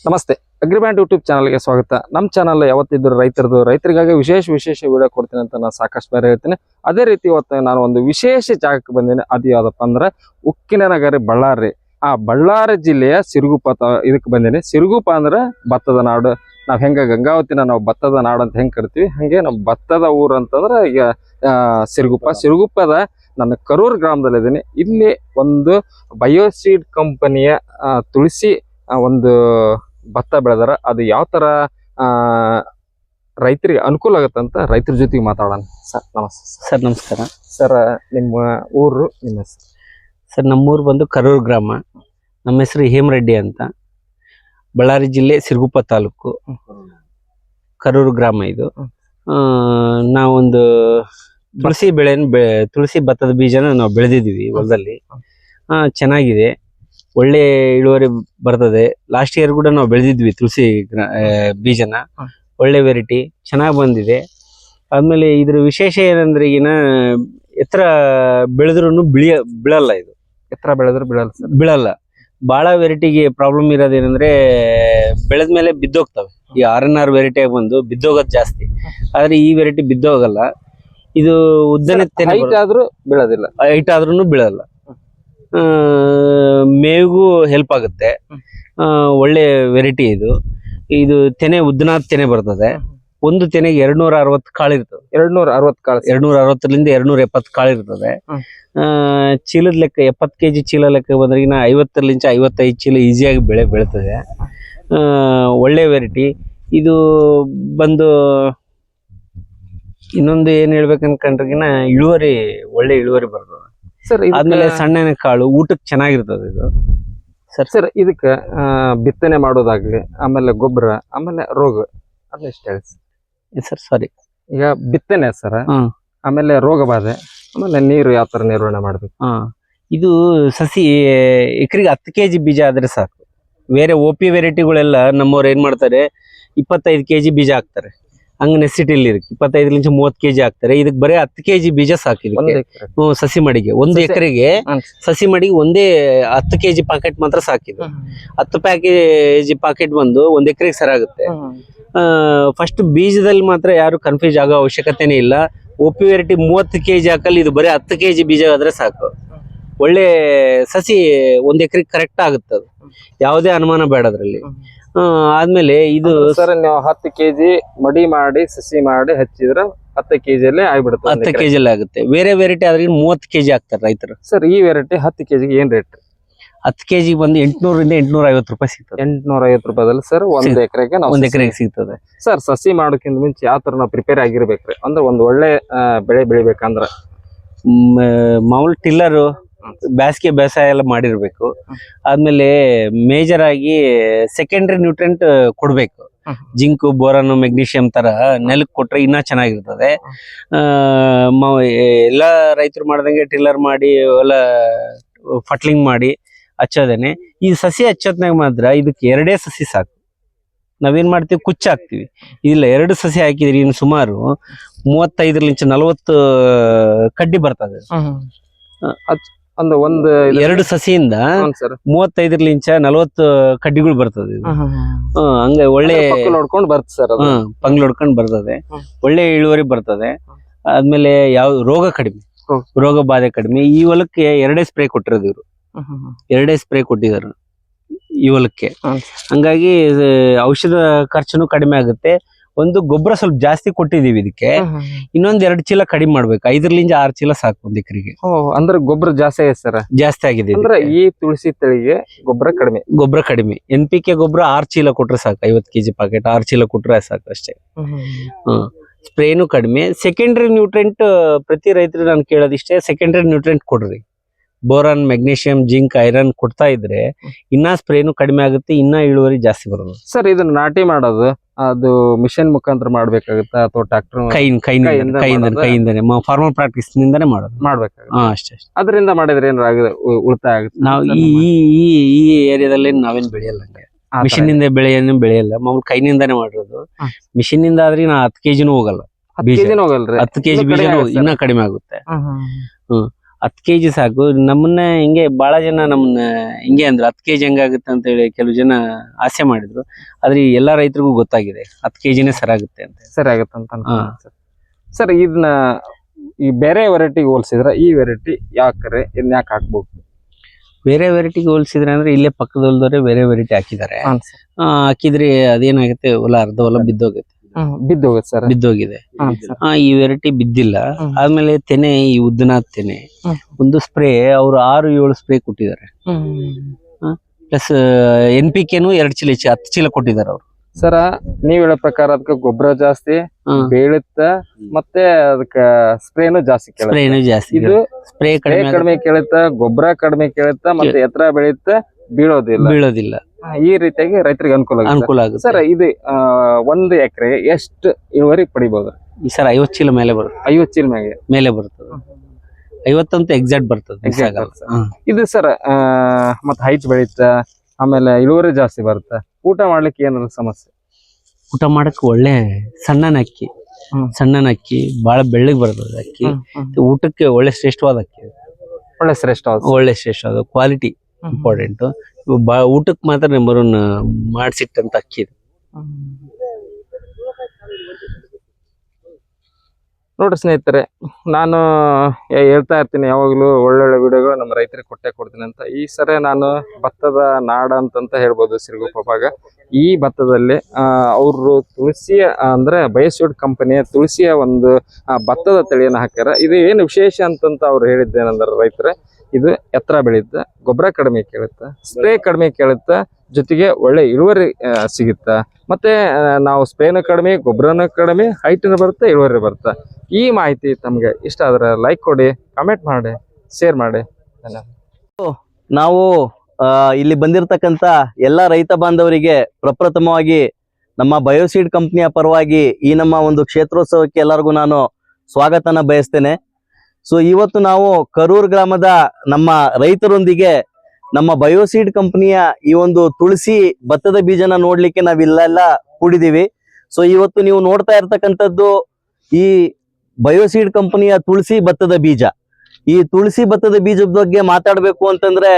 ನಮಸ್ತೆ. ಅಗ್ರಿಬ್ಯಾಂಡ್ ಯೂಟ್ಯೂಬ್ ಚಾನಲ್ಗೆ ಸ್ವಾಗತ. ನಮ್ಮ ಚಾನಲ್ ಯಾವತ್ತಿದ್ರು ರೈತರದು ರೈತರಿಗಾಗಿ ವಿಶೇಷ ವಿಶೇಷ ವಿಡಿಯೋ ಕೊಡ್ತೀನಿ ಅಂತ ನಾನು ಸಾಕಷ್ಟು ಬೇರೆ ಹೇಳ್ತೀನಿ. ಅದೇ ರೀತಿ ಇವತ್ತು ನಾನು ಒಂದು ವಿಶೇಷ ಜಾಗಕ್ಕೆ ಬಂದೇನೆ. ಅದು ಯಾವುದಪ್ಪ ಅಂದ್ರೆ ಉಕ್ಕಿನ ನಗರಿ ಬಳ್ಳಾರಿ. ಆ ಬಳ್ಳಾರಿ ಜಿಲ್ಲೆಯ ಸಿರುಗುಪ್ಪ ತ ಇದಕ್ಕೆ ಬಂದೀನಿ. ಸಿರುಗುಪ್ಪ ಅಂದ್ರೆ ಭತ್ತದ ನಾಡು. ನಾವು ಹೆಂಗೆ ಗಂಗಾವತಿನ ನಾವು ಭತ್ತದ ನಾಡು ಅಂತ ಹೆಂಗೆ ಕರಿತೀವಿ? ಹಾಗೆ ನಮ್ಮ ಭತ್ತದ ಊರು ಅಂತಂದ್ರೆ ಈಗ ಸಿರುಗುಪ್ಪ. ಸಿರುಗುಪ್ಪದ ನನ್ನ ಕರೂರು ಗ್ರಾಮದಲ್ಲಿದ್ದೀನಿ. ಇಲ್ಲಿ ಒಂದು ಬಯೋಸೀಡ್ ಕಂಪನಿಯ ತುಳಸಿ ಒಂದು ಭತ್ತ ಬೆಳೆದಾರ ಅದು ಯಾವ ಥರ ಆ ರೈತರಿಗೆ ಅನುಕೂಲ ಆಗುತ್ತೆ ಅಂತ ರೈತರ ಜೊತೆಗೆ ಮಾತಾಡೋಣ. ಸರ್ ನಮಸ್ತೆ ಸರ್. ನಮಸ್ಕಾರ. ಸರ್ ನಿಮ್ಮ ಊರು ನಿಮ್ಮ ಹೆಸರು? ಸರ್ ನಮ್ಮೂರು ಬಂದು ಕರೂರು ಗ್ರಾಮ. ನಮ್ಮ ಹೆಸರು ಹೇಮರೆಡ್ಡಿ ಅಂತ. ಬಳ್ಳಾರಿ ಜಿಲ್ಲೆ ಸಿರುಗುಪ್ಪ ತಾಲೂಕು. ಕರೂರು ಗ್ರಾಮ ಇದು. ನಾವೊಂದು ತುಳಸಿ ಬೆಳೆಯನ್ನು ಬೆ ತುಳಸಿ ಭತ್ತದ ಬೀಜನ ನಾವು ಬೆಳೆದಿದ್ದೀವಿ ಹೊಲದಲ್ಲಿ. ಚೆನ್ನಾಗಿದೆ. ಒಳ್ಳೆ ಇಳುವರಿ ಬರ್ತದೆ. ಲಾಸ್ಟ್ ಇಯರ್ ಕೂಡ ನಾವು ಬೆಳೆದಿದ್ವಿ ತುಳಸಿ ಬೀಜನ. ಒಳ್ಳೆ ವೆರೈಟಿ ಚೆನ್ನಾಗಿ ಬಂದಿದೆ. ಆದ್ಮೇಲೆ ಇದ್ರ ವಿಶೇಷ ಏನಂದ್ರೆ ಈಗಿನ ಎತ್ತರ ಬೆಳೆದ್ರು ಬಿಳಿಯ ಬೀಳಲ್ಲ ಇದು. ಎತ್ತರ ಬೆಳೆದ್ರು ಬೀಳಲ್ಲ ಸರ್. ಬೀಳಲ್ಲ. ಬಹಳ ವೆರೈಟಿಗೆ ಪ್ರಾಬ್ಲಮ್ ಇರೋದೇನಂದ್ರೆ ಬೆಳೆದ್ಮೇಲೆ ಬಿದ್ದೋಗ್ತವೆ. ಈ ಆರ್ ಎನ್ ಆರ್ ವೆರೈಟಿ ಬಂದು ಬಿದ್ದೋಗೋದು ಜಾಸ್ತಿ. ಆದ್ರೆ ಈ ವೆರೈಟಿ ಬಿದ್ದೋಗಲ್ಲ. ಇದು ಉದ್ದನೆ ಹೈಟ್ ಆದ್ರೂ ಬೀಳೋದಿಲ್ಲ. ಹೈಟ್ ಆದ್ರೂ ಬೀಳಲ್ಲ. ಮೇವಿಗೂ ಹೆಲ್ಪ್ ಆಗುತ್ತೆ. ಒಳ್ಳೆ ವೆರೈಟಿ ಇದು. ಇದು ತೆನೆ ಉದ್ದನಾದ ತೆನೆ ಬರ್ತದೆ. ಒಂದು ತೆನೆಗೆ ಎರಡ್ನೂರ ಅರವತ್ತು ಕಾಳು ಇರ್ತದೆ. ಎರಡ್ ನೂರ ಅರವತ್ ಎರಡ್ ಎರಡ್ನೂರ ಅರವತ್ತರಿಂದ ಎರಡ್ನೂರ ಎಪ್ಪತ್ತು ಕಾಳು ಇರ್ತದೆ ಚೀಲದ ಲೆಕ್ಕ ಎಪ್ಪತ್ತು ಕೆಜಿ ಚೀಲ ಲೆಕ್ಕ ಬಂದ್ರಿಗಿನ ಐವತ್ತರಿಂದ ಐವತ್ತೈದು ಚೀಲ ಈಸಿಯಾಗಿ ಬೆಳೆ ಬೆಳೀತದೆ. ಆ, ಒಳ್ಳೆ ವೆರೈಟಿ ಇದು ಬಂದು ಇನ್ನೊಂದು ಏನ್ ಹೇಳ್ಬೇಕು ಅನ್ಕೊಂಡ್ರಿಗಿನ ಇಳುವರಿ ಒಳ್ಳೆ ಇಳುವರಿ ಬರ್ತದೆ. ಸರ್ ಆದ್ಮೇಲೆ ಸಣ್ಣ ಕಾಳು ಊಟಕ್ಕೆ ಚೆನ್ನಾಗಿರ್ತದೆ ಇದು. ಸರ್ ಸರ್ ಇದಕ್ಕೆ ಬಿತ್ತನೆ ಮಾಡೋದಾಗ್ಲಿ ಆಮೇಲೆ ಗೊಬ್ಬರ ಆಮೇಲೆ ರೋಗ ಅದನ್ನ ಇಷ್ಟ ಹೇಳಿ. ಸರ್ ಸಾರಿ ಈಗ ಬಿತ್ತನೆ ಸರ್ ಆಮೇಲೆ ರೋಗ ಬಾಧೆ ಆಮೇಲೆ ನೀರು ಯಾವ ತರ ನಿರ್ವಹಣೆ ಮಾಡ್ಬೇಕು? ಹಾ. ಇದು ಸಸಿ ಎಕರೆಗೆ ಹತ್ತು ಕೆಜಿ ಬೀಜ ಆದ್ರೆ ಸಾಕು. ಬೇರೆ ಓ ಪಿ ವೆರೈಟಿಗಳೆಲ್ಲ ನಮ್ಮವ್ರು ಏನ್ ಮಾಡ್ತಾರೆ ಇಪ್ಪತ್ತೈದು ಕೆಜಿ ಬೀಜ ಹಾಕ್ತಾರೆ. ಹಂಗ ನೆಸಿಟಿಲಿ ಇಪ್ಪತ್ತೈದರಿಂದ ಮೂವತ್ತು ಕೆಜಿ ಹಾಕ್ತಾರೆ. ಇದಕ್ಕೆ ಬರೀ ಹತ್ತು ಕೆಜಿ ಬೀಜ ಸಾಕು ಇದಕ್ಕೆ ಎಕರೆ. ಹ್ಮ್, ಸಸಿ ಮಡಿಗೆ. ಒಂದು ಎಕರೆಗೆ. ಸಸಿ ಮಡಿಗೆ ಒಂದೇ ಹತ್ತು ಕೆಜಿ ಪಾಕೆಟ್ ಮಾತ್ರ ಸಾಕಿದೆ ಹತ್ತು ಪ್ಯಾಕೇಜ್ ಪಾಕೆಟ್ ಬಂದು ಒಂದ್ ಎಕರೆಗೆ ಸರಾಗುತ್ತೆ ಫಸ್ಟ್ ಬೀಜದಲ್ಲಿ ಮಾತ್ರ ಯಾರು ಕನ್ಫ್ಯೂಸ್ ಆಗೋ ಅವಶ್ಯಕತೆನೇ ಇಲ್ಲ. ಒಪಿ ವೆರೈಟಿ ಮೂವತ್ತು ಕೆಜಿ ಹಾಕಲ್ಲಿ ಇದು ಬರೀ ಹತ್ತು ಕೆಜಿ ಬೀಜ ಆದ್ರೆ ಸಾಕು. ಒಳ್ಳೆ ಸಸಿ ಒಂದ್ ಎಕರೆಗೆ ಕರೆಕ್ಟ್ ಆಗುತ್ತೆ ಅದು ಯಾವುದೇ ಅನುಮಾನ ಬೇಡ ಅದ್ರಲ್ಲಿ. ಆದ್ಮೇಲೆ ಇದು ಸರ್ ನೀವು ಹತ್ತು ಕೆಜಿ ಮಡಿ ಮಾಡಿ ಸಸಿ ಮಾಡಿ ಹಚ್ಚಿದ್ರ ಹತ್ತು ಕೆಜಿಯಲ್ಲೇ ಆಗ್ಬಿಡುತ್ತೆ ಒಂದ್ ಹತ್ತು ಎಕರೆ. ಕೆಜಿ ಆಗುತ್ತೆ. ಬೇರೆ ವೆರೈಟಿ ಆದ್ರೆ ಮೂವತ್ತು ಕೆಜಿ ಹಾಕ್ತಾರೆ ರೈತರು. ಸರ್ ಈ ವೆರೈಟಿ ಹತ್ತು ಕೆಜಿಗೆ ಏನ್ ರೇಟ್ ಹತ್ತು ಕೆಜಿ ಬಂದು ಎಂಟ್ನೂರಿಂದ ಎಂಟ್ನೂರ ಐವತ್ತು ರೂಪಾಯಿ ಸಿಗ್ತದೆ. ಎಂಟ್ನೂರ ಐವತ್ತು ರೂಪಾಯಿದಲ್ಲಿ ಸರ್ ಒಂದ್ ಎಕರೆಗೆ ನಾವು ಒಂದ್ ಎಕರೆಗೆ ಸಿಗ್ತದೆ. ಸರ್ ಸಸಿ ಮಾಡೋಕ್ಕಿಂತ ಮುಂಚೆ ಯಾವ ತರ ನಾವು ಪ್ರಿಪೇರ್ ಆಗಿರ್ಬೇಕ್ರಿ? ಅಂದ್ರೆ ಒಂದ್ ಒಳ್ಳೆ ಆ, ಬೆಳೆ ಬೆಳಿಬೇಕಂದ್ರ. ಮ್, ಮಾಮೂಲಿ ಟಿಲ್ಲರು ಬೇಸಿಗೆ ಬೇಸಾಯ ಎಲ್ಲ ಮಾಡಿರ್ಬೇಕು. ಆದ್ಮೇಲೆ ಮೇಜರ್ ಆಗಿ ಸೆಕೆಂಡ್ರಿ ನ್ಯೂಟ್ರೆಂಟ್ ಕೊಡ್ಬೇಕು. ಜಿಂಕು ಬೋರನ್ ಮೆಗ್ನೀಷಿಯಂ ತರ ನೆಲಕ್ಕೆ ಕೊಟ್ರೆ ಇನ್ನ ಚೆನ್ನಾಗಿರ್ತದೆ. ಎಲ್ಲ ರೈತರು ಮಾಡ್ದಂಗೆ ಟಿಲ್ಲರ್ ಮಾಡಿ ಎಲ್ಲ ಫಟ್ಲಿಂಗ್ ಮಾಡಿ ಹಚ್ಚೋದೇನೆ. ಈ ಸಸಿ ಹಚ್ಚೋದ್ನಾಗ ಮಾತ್ರ ಇದಕ್ಕೆ ಎರಡೇ ಸಸಿ ಸಾಕು. ನಾವೇನ್ ಮಾಡ್ತೀವಿ? ಕುಚ್ಚ ಹಾಕ್ತಿವಿ. ಇಲ್ಲ ಎರಡು ಸಸಿ ಹಾಕಿದ್ರಿ ಇನ್ನು ಸುಮಾರು ಮೂವತ್ತೈದರಿಂದ ನಲವತ್ತು ಕಡ್ಡಿ ಬರ್ತದೆ ಒಂದು ಒಂದು ಎರಡು ಸಸಿಯಿಂದ ಸರ್. ಇಂಚ ನಲವತ್ತು ಕಡ್ಡಿಗಳು ಬರ್ತದೆ ಹಂಗೆ ಒಳ್ಳೆ ನೋಡ್ಕೊಂಡು ಬರ್ತ ಸರ್ ಅದು. ನೋಡ್ಕೊಂಡು ಪಂಗ್ಲ್ ಹೊಡ್ಕೊಂಡ್ ಬರ್ತದೆ. ಒಳ್ಳೆ ಇಳುವರಿ ಬರ್ತದೆ. ಆದ್ಮೇಲೆ ಯಾವ ರೋಗ ಕಡಿಮೆ. ರೋಗ. ಬಾಧೆ ಕಡಿಮೆ. ಈ ಹೊಲಕ್ಕೆ ಎರಡೇ ಸ್ಪ್ರೇ ಕೊಟ್ಟಿರೋದು ಇವರು. ಎರಡೇ ಸ್ಪ್ರೇ ಕೊಟ್ಟಿದ್ದಾರೆ ಈ ಹೊಲಕ್ಕೆ. ಹಂಗಾಗಿ ಔಷಧ ಖರ್ಚುನು ಕಡಿಮೆ ಆಗುತ್ತೆ. ಒಂದು ಗೊಬ್ಬರ ಸ್ವಲ್ಪ ಜಾಸ್ತಿ ಕೊಟ್ಟಿದೀವಿ ಇದಕ್ಕೆ. ಇನ್ನೊಂದ್ ಎರಡು ಚೀಲ ಕಡಿಮೆ ಮಾಡ್ಬೇಕು. ಐದರ್ಲಿಂದ ಆರು ಚೀಲ ಸಾಕು ಒಂದ್ ಎಕರೆಗೆ. ಅಂದ್ರೆ ಗೊಬ್ಬರ ಜಾಸ್ತಿ ಆಗಿದೆ ಸರ್? ಜಾಸ್ತಿ ಆಗಿದೆ ಅಂದ್ರೆ ಈ ತುಳಸಿ ತಳಿಗೆ ಗೊಬ್ಬರ ಕಡಿಮೆ. ಗೊಬ್ಬರ ಕಡಿಮೆ. ಎನ್ ಪಿ ಕೆ ಗೊಬ್ಬರ ಆರ್ ಚೀಲ ಕೊಟ್ರೆ ಸಾಕು ಐವತ್ತು ಕೆಜಿ ಪಾಕೆಟ್ ಆರ್ ಚೀಲ ಕೊಟ್ರೆ ಸಾಕು ಅಷ್ಟೇ. ಹ್ಮ್. ಸ್ಪ್ರೇನು ಕಡಿಮೆ. ಸೆಕೆಂಡ್ರಿ ನ್ಯೂಟ್ರೆಂಟ್ ಪ್ರತಿ ರೈತರು ನಾನು ಕೇಳೋದಿಷ್ಟೇ ಸೆಕೆಂಡ್ರಿ ನ್ಯೂಟ್ರೆಂಟ್ ಕೊಡ್ರಿ. ಬೋರಾನ್ ಮೆಗ್ನೀಷಿಯಂ ಜಿಂಕ್ ಐರನ್ ಕೊಡ್ತಾ ಇದ್ರೆ ಇನ್ನ ಸ್ಪ್ರೇನು ಕಡಿಮೆ ಆಗುತ್ತೆ ಇನ್ನ ಇಳುವರಿ ಜಾಸ್ತಿ ಬರೋದು. ಸರ್ ಇದನ್ನ ನಾಟಿ ಮಾಡೋದು ಅದು ಮಿಷನ್ ಮುಖಾಂತರ ಮಾಡ್ಬೇಕಾಗುತ್ತಾ? ಅಥವಾ ಟ್ರಾಕ್ಟರ್ ಕೈಯಿಂದ ಕೈಯಿಂದ ಕೈಯಿಂದ ಮಾಡೋದು? ಕೈಯಿಂದನೇ ಫಾರ್ಮರ್ ಪ್ರಾಕ್ಟೀಸ್ ನಿಂದಾನೇ ಮಾಡೋದು. ಮಾಡ್ಬೇಕಾಗುತ್ತೆ. ಹಾ ಅಷ್ಟೇ ಅಷ್ಟೇ. ಅದರಿಂದ ಮಾಡಿದ್ರೆ ಏನಾರ ಉಳಿತಾಯ ಆಗುತ್ತೆ ನಾವು ಈ ಈ ಏರಿಯಾದಲ್ಲಿ ನಾವೇನ್ ಬೆಳೆಯಲ್ಲ ಹಂಗೆ. ಮಿಷಿನ್ನಿಂದ ಬೆಳೆಯನ್ನು ಬೆಳೆಯಲ್ಲ ಮಾಮೂಲಿ ಕೈನಿಂದಾನೇ ಮಾಡಿರೋದು. ಮಿಷಿನ್ನಿಂದ ಆದ್ರೆ ನಾ ಹತ್ತು ಕೆಜಿನೂ ಹೋಗಲ್ಲ ಬೀಜ. ಹೋಗಲ್ರಿ? ಹತ್ತು ಕೆಜಿ ಇನ್ನೂ ಬೀಜ ಕಡಿಮೆ ಆಗುತ್ತೆ ಇನ್ನ ಕಡಿಮೆ ಆಗುತ್ತೆ. ಹತ್ತು ಕೆ ಜಿ ಸಾಕು. ನಮ್ಮನ್ನ ಹಿಂಗೆ ಬಹಳ ಜನ ನಮ್ಮನ್ನ ಹಿಂಗೆ ಅಂದ್ರೆ. ಹತ್ತು ಕೆ ಜಿ ಹೆಂಗಾಗುತ್ತೆ ಅಂತ ಹೇಳಿ ಕೆಲವು ಜನ ಆಸೆ ಮಾಡಿದ್ರು. ಆದ್ರೆ ಎಲ್ಲ ಎಲ್ಲಾ ರೈತರಿಗೂ ಗೊತ್ತಾಗಿದೆ. ಹತ್ತು ಕೆ ಜಿನೇ ಸರಾಗುತ್ತೆ ಅಂತ. ಸರಿ ಆಗುತ್ತೆ ಅಂತ ಅನ್ಕೊಂಡೆ ಸರ್ ಸರ್ ಇದನ್ನ ಈ ಬೇರೆ ವೆರೈಟಿಗೆ ಹೋಲಿಸಿದ್ರೆ? ಈ ವೆರೈಟಿ ಯಾಕರೆ ಇದನ್ನ ಯಾಕೆ ಹಾಕ್ಬೇಕು? ಬೇರೆ ವೆರೈಟಿಗೆ ಹೋಲಿಸಿದ್ರೆ ಅಂದ್ರೆ ಇಲ್ಲೇ ಪಕ್ಕದ ಬೇರೆ ವೆರೈಟಿ ಹಾಕಿದ್ದಾರೆ ಹಾಂ ಸರ್. ಆ, ಹಾಕಿದ್ರೆ ಅದೇನಾಗುತ್ತೆ? ಹೊಲ ಅರ್ಧ ಹೊಲ ಬಿದ್ದೋಗುತ್ತೆ. ಬಿದ್ದು ಹೋಗುತ್ತೆ ಸರ್. ಬಿದ್ದೋಗಿದೆ. ಆ ಈ ವೆರೈಟಿ ಬಿದ್ದಿಲ್ಲ. ಆಮೇಲೆ ಆದ್ಮೇಲೆ ತೆನೆ ಈ ಉದ್ದನ ತೆನೆ. ಒಂದು ಸ್ಪ್ರೇ ಅವರು ಆರು ಏಳು ಸ್ಪ್ರೇ ಕೊಟ್ಟಿದ್ದಾರೆ. ಪ್ಲಸ್ ಎನ್ ಪಿ ಕೆನು ಎರಡು ಚೀಲ ಚಿ- ಹತ್ತು ಚೀಲ ಕೊಟ್ಟಿದ್ದಾರೆ ಅವರು. ಸರ ನೀವ್ ಹೇಳೋ ಪ್ರಕಾರ ಅದಕ್ಕೆ ಗೊಬ್ಬರ ಜಾಸ್ತಿ ಬೀಳುತ್ತ ಮತ್ತೆ ಅದಕ್ಕ ಸ್ಪ್ರೇನು ಜಾಸ್ತಿ ಕೇಳುತ್ತೆ. ಸ್ಪ್ರೇನು ಜಾಸ್ತಿ ಇದು ಸ್ಪ್ರೇ ಸ್ಪ್ರೇ ಕಡಿಮೆ ಕಡಿಮೆ ಕೇಳುತ್ತ ಗೊಬ್ಬರ ಕಡಿಮೆ ಕೇಳುತ್ತ ಮತ್ತೆ ಎತ್ತರ ಬೆಳೆಯುತ್ತ ಬೀಳೋದಿಲ್ಲ. ಬೀಳೋದಿಲ್ಲ. ಈ ರೀತಿಯಾಗಿ ರೈತರಿಗೆ ಅನುಕೂಲ ಆಗುತ್ತೆ. ಅನುಕೂಲ ಆಗುತ್ತೆ. ಸರ್ ಇದು ಒಂದು ಎಕರೆ ಎಷ್ಟು ಇಳುವರಿ ಪಡಿಬಹುದು ಈ ಸರ್ ಐವತ್ತು ಚೀಲ ಮೇಲೆ ಬರುತ್ತೆ. ಐವತ್ತು ಚೀಲ ಮೇಲೆ. ಮೇಲೆ ಬರ್ತದೆ. ಐವತ್ತಂತ ಎಕ್ಸಾಕ್ಟ್ ಬರ್ತದೆ. ಇದು ಸರ್ ಮತ್ತೆ ಹೈಟ್ ಬೆಳೀತಾ ಆಮೇಲೆ ಇಳುವರಿ ಜಾಸ್ತಿ ಬರುತ್ತೆ? ಊಟ ಮಾಡ್ಲಿಕ್ಕೆ ಏನಾದ್ರು ಸಮಸ್ಯೆ? ಊಟ ಮಾಡಕ್ಕೆ ಒಳ್ಳೆ ಸಣ್ಣನ ಅಕ್ಕಿ. ಸಣ್ಣನ ಅಕ್ಕಿ ಬಹಳ ಬೆಳ್ಳಗ್ ಬರ್ತದೆ ಅಕ್ಕಿ. ಊಟಕ್ಕೆ ಒಳ್ಳೆ ಶ್ರೇಷ್ಠವಾದ ಅಕ್ಕಿ. ಒಳ್ಳೆ ಶ್ರೇಷ್ಠವಾದ. ಒಳ್ಳೆ ಶ್ರೇಷ್ಠವಾದ ಕ್ವಾಲಿಟಿ ಇಂಪಾರ್ಟೆಂಟ್ ಊಟಕ್ಕೆ ಮಾತ್ರ ನಂಬರ್ ಒನ್ ಮಾಡಿಸಿಟ್ಟಂತ ಅಕ್ಕಿ ಇದು. ನೋಡ್ರಿ ಸ್ನೇಹಿತರೆ ನಾನು ಹೇಳ್ತಾ ಇರ್ತೀನಿ ಯಾವಾಗಲೂ ಒಳ್ಳೊಳ್ಳೆ ವಿಡಿಯೋಗಳು ನಮ್ಮ ರೈತರಿಗೆ ಕೊಟ್ಟೆ ಕೊಡ್ತೀನಿ ಅಂತ. ಈ ಸರಿ ನಾನು ಭತ್ತದ ನಾಡ ಅಂತಂತ ಹೇಳ್ಬೋದು ಸಿರುಗುಪ್ಪ ಭಾಗ ಈ ಭತ್ತದಲ್ಲಿ ಅವರು ತುಳಸಿಯ ಅಂದ್ರೆ ಬಯಸೂಡ್ ಕಂಪನಿಯ ತುಳಸಿಯ ಒಂದು ಭತ್ತದ ತಳಿಯನ್ನು ಹಾಕ್ಯಾರ. ಇದು ಏನು ವಿಶೇಷ ಅಂತಂತ ಅವ್ರು ಹೇಳಿದ್ದೇನೆಂದ್ರೆ ರೈತರೆ ಇದು ಎತ್ತರ ಬೆಳೆಯುತ್ತೆ. ಗೊಬ್ಬರ ಕಡಿಮೆ ಕೇಳುತ್ತೆ. ಸ್ಪ್ರೇ ಕಡಿಮೆ ಕೇಳುತ್ತೆ. ಜೊತೆಗೆ ಒಳ್ಳೆ ಇಳುವರಿ ಸಿಗುತ್ತ. ಮತ್ತೆ ನಾವು ಸ್ಪ್ರೇನು ಕಡಿಮೆ, ಗೊಬ್ಬರನು ಕಡಿಮೆ ಹೈಟನ್ನು ಬರುತ್ತೆ, ಇಳುವರಿ ಬರುತ್ತೆ. ಈ ಮಾಹಿತಿ ತಮಗೆ ಇಷ್ಟ ಆದ್ರೆ ಲೈಕ್ ಕೊಡಿ ಕಮೆಂಟ್ ಮಾಡಿ ಶೇರ್ ಮಾಡಿ. ನಾವು ಇಲ್ಲಿ ಬಂದಿರತಕ್ಕಂತ ಎಲ್ಲ ರೈತ ಬಾಂಧವರಿಗೆ ಪ್ರಪ್ರಥಮವಾಗಿ ನಮ್ಮ ಬಯೋಸೀಡ್ ಕಂಪ್ನಿಯ ಪರವಾಗಿ ಈ ನಮ್ಮ ಒಂದು ಕ್ಷೇತ್ರೋತ್ಸವಕ್ಕೆ ಎಲ್ಲರಿಗೂ ನಾನು ಸ್ವಾಗತನ ಬಯಸ್ತೇನೆ. ಸೊ ಇವತ್ತು ನಾವು ಕರೂರ್ ಗ್ರಾಮದ ನಮ್ಮ ರೈತರೊಂದಿಗೆ ನಮ್ಮ ಬಯೋಸೀಡ್ ಕಂಪನಿಯ ಈ ಒಂದು ತುಳಸಿ ಭತ್ತದ ಬೀಜನ ನೋಡ್ಲಿಕ್ಕೆ ನಾವಿಲ್ಲೆಲ್ಲ ಕೂಡಿದೀವಿ. ಸೊ ಇವತ್ತು ನೀವು ನೋಡ್ತಾ ಇರ್ತಕ್ಕಂಥದ್ದು ಈ ಬಯೋಸೀಡ್ ಕಂಪನಿಯ ತುಳಸಿ ಭತ್ತದ ಬೀಜ. ಈ ತುಳಸಿ ಭತ್ತದ ಬೀಜದ ಬಗ್ಗೆ ಮಾತಾಡ್ಬೇಕು ಅಂತಂದ್ರೆ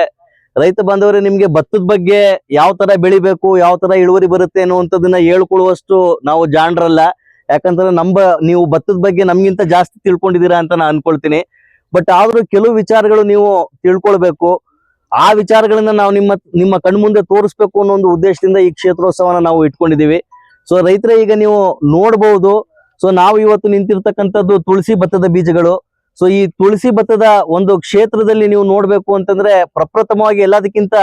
ರೈತ ಬಾಂಧವರೇ, ನಿಮ್ಗೆ ಭತ್ತದ ಬಗ್ಗೆ ಯಾವ ತರ ಬೆಳಿಬೇಕು, ಯಾವ ತರ ಇಳುವರಿ ಬರುತ್ತೆ ಅನ್ನುವಂಥದ್ದನ್ನ ಹೇಳ್ಕೊಳ್ಳುವಷ್ಟು ನಾವು ಜಾಣರಲ್ಲ. ಯಾಕಂತಂದ್ರೆ ನಮ್ಮ ನೀವು ಭತ್ತದ ಬಗ್ಗೆ ನಮ್ಗಿಂತ ಜಾಸ್ತಿ ತಿಳ್ಕೊಂಡಿದ್ದೀರಾ ಅಂತ ನಾನು ಅನ್ಕೊಳ್ತೀನಿ. ಬಟ್ ಆದ್ರೂ ಕೆಲವು ವಿಚಾರಗಳು ನೀವು ತಿಳ್ಕೊಳ್ಬೇಕು. ಆ ವಿಚಾರಗಳನ್ನ ನಾವು ನಿಮ್ಮ ನಿಮ್ಮ ಕಣ್ಮುಂದೆ ತೋರಿಸ್ಬೇಕು ಅನ್ನೋ ಒಂದು ಉದ್ದೇಶದಿಂದ ಈ ಕ್ಷೇತ್ರೋತ್ಸವನ ನಾವು ಇಟ್ಕೊಂಡಿದೀವಿ ಸೊ ರೈತರ ಈಗ ನೀವು ನೋಡಬಹುದು ಸೊ ನಾವು ಇವತ್ತು ನಿಂತಿರ್ತಕ್ಕಂಥದ್ದು ತುಳಸಿ ಭತ್ತದ ಬೀಜಗಳು. ಸೊ ಈ ತುಳಸಿ ಭತ್ತದ ಒಂದು ಕ್ಷೇತ್ರದಲ್ಲಿ ನೀವು ನೋಡ್ಬೇಕು ಅಂತಂದ್ರೆ ಪ್ರಪ್ರಥಮವಾಗಿ ಎಲ್ಲದಕ್ಕಿಂತ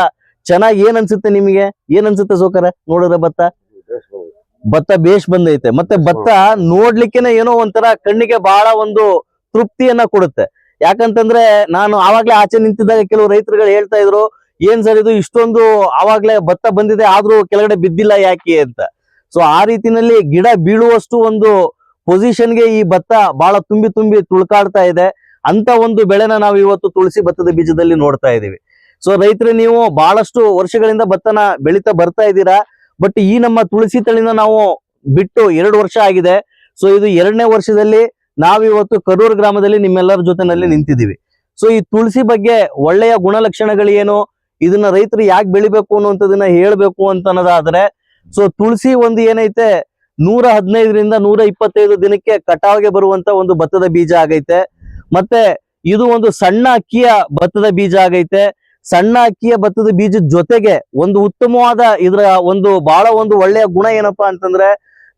ಚೆನ್ನಾಗಿ ಏನ್ ಅನ್ಸುತ್ತೆ ನಿಮಗೆ? ಏನ್ ಅನ್ಸುತ್ತೆ ಸೋಕರ ನೋಡಿದ್ರೆ ಭತ್ತ? ಭತ್ತ ಬೇಷ್ ಬಂದೈತೆ. ಮತ್ತೆ ಭತ್ತ ನೋಡ್ಲಿಕ್ಕೆನೆ ಏನೋ ಒಂಥರ ಕಣ್ಣಿಗೆ ಬಹಳ ಒಂದು ತೃಪ್ತಿಯನ್ನ ಕೊಡುತ್ತೆ. ಯಾಕಂತಂದ್ರೆ ನಾನು ಆವಾಗ್ಲೇ ಆಚೆ ನಿಂತಿದ್ದಾಗ ಕೆಲವು ರೈತರುಗಳು ಹೇಳ್ತಾ ಇದ್ರು, ಏನ್ ಸರ್ ಇದು ಇಷ್ಟೊಂದು ಆವಾಗ್ಲೇ ಭತ್ತ ಬಂದಿದೆ, ಆದ್ರೂ ಕೆಳಗಡೆ ಬಿದ್ದಿಲ್ಲ ಯಾಕೆ? ಅಂತ. ಸೊ ಆ ರೀತಿನಲ್ಲಿ ಗಿಡ ಬೀಳುವಷ್ಟು ಒಂದು ಪೊಸಿಷನ್ಗೆ ಈ ಭತ್ತ ಬಹಳ ತುಂಬಿ ತುಂಬಿ ತುಳ್ಕಾಡ್ತಾ ಇದೆ. ಅಂತ ಒಂದು ಬೆಳೆನ ನಾವು ಇವತ್ತು ತುಳಸಿ ಭತ್ತದ ಬೀಜದಲ್ಲಿ ನೋಡ್ತಾ ಇದೀವಿ. ಸೊ ರೈತರು ನೀವು ಬಹಳಷ್ಟು ವರ್ಷಗಳಿಂದ ಭತ್ತನ ಬೆಳೀತಾ ಬರ್ತಾ ಇದ್ದೀರಾ. ಬಟ್ ಈ ನಮ್ಮ ತುಳಸಿ ತಳಿನ ನಾವು ಬಿಟ್ಟು ಎರಡು ವರ್ಷ ಆಗಿದೆ. ಸೊ ಇದು ಎರಡನೇ ವರ್ಷದಲ್ಲಿ ನಾವಿವತ್ತು ಕರೂರ್ ಗ್ರಾಮದಲ್ಲಿ ನಿಮ್ಮೆಲ್ಲರ ಜೊತೆನಲ್ಲಿ ನಿಂತಿದ್ದೀವಿ. ಸೊ ಈ ತುಳಸಿ ಬಗ್ಗೆ ಒಳ್ಳೆಯ ಗುಣಲಕ್ಷಣಗಳು ಏನು ಇದನ್ನ ರೈತರು ಯಾಕೆ ಬೆಳಿಬೇಕು ಅನ್ನುವಂಥದ್ದನ್ನ ಹೇಳ್ಬೇಕು ಅಂತ ಅನ್ನೋದಾದ್ರೆ ಸೊ ತುಳಸಿ ಒಂದು ಏನೈತೆ? ನೂರ ಹದಿನೈದರಿಂದ ನೂರ ಇಪ್ಪತ್ತೈದು ದಿನಕ್ಕೆ ಕಟಾವಿಗೆ ಬರುವಂತ ಒಂದು ಭತ್ತದ ಬೀಜ ಆಗೈತೆ. ಮತ್ತೆ ಇದು ಒಂದು ಸಣ್ಣ ಅಕ್ಕಿಯ ಭತ್ತದ ಬೀಜ ಆಗೈತೆ. ಸಣ್ಣ ಅಕ್ಕಿಯ ಭತ್ತದ ಬೀಜದ ಜೊತೆಗೆ ಒಂದು ಉತ್ತಮವಾದ ಇದ್ರ ಒಂದು ಬಹಳ ಒಂದು ಒಳ್ಳೆಯ ಗುಣ ಏನಪ್ಪಾ ಅಂತಂದ್ರೆ